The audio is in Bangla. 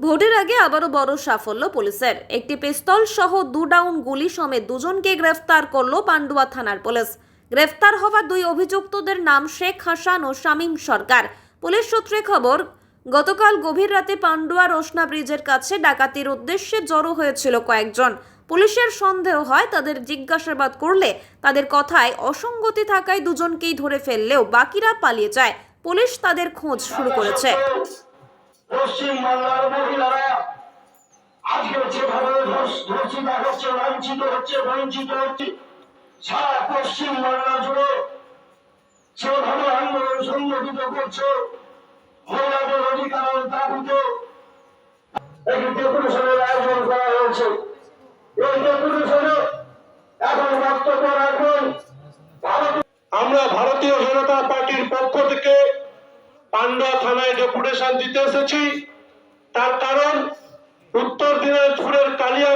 ভোটের আগে আবারও বড় সাফল্য পুলিশের। একটি পিস্তল সহ দু ডাউন গুলি সমেত দুজনকে গ্রেফতার করল পান্ডুয়া থানার পুলিশ। গ্রেফতার হওয়া দুই অভিযুক্তদের নাম শেখ হাসান ও শামীম সরকার। পুলিশ সূত্রে খবর, গতকাল গভীর রাতে পান্ডুয়া রোশনা ব্রিজের কাছে ডাকাতির উদ্দেশ্যে জড়ো হয়েছিল কয়েকজন। পুলিশের সন্দেহ হয় তাদের জিজ্ঞাসাবাদ করলে তাদের কথায় অসঙ্গতি থাকায় দুজনকেই ধরে ফেললেও বাকিরা পালিয়ে যায়। পুলিশ তাদের খোঁজ শুরু করেছে। পশ্চিম বাংলার মহিলারা আজকে যেভাবে ধর্ষ- ধর্ষিত হচ্ছে, লাঞ্ছিত হচ্ছে, বঞ্চিত হচ্ছে, সারা পশ্চিম বাংলা জুড়ে যেভাবে আন্দোলন সংগঠিত করছে, মহিলাদের অধিকারের দাবিতে একটি ডেপুটেশনের আয়োজন করা হয়েছে। এই ডেপুটেশনে এখন বক্তব্য রাখবেন আমরা ভারতীয় জনতা পার্টির পক্ষ থেকে পান্ডা থানায় ডেপুটেশন দিতে এসেছি তার কারণ উত্তর দিনাজপুরের কালিয়া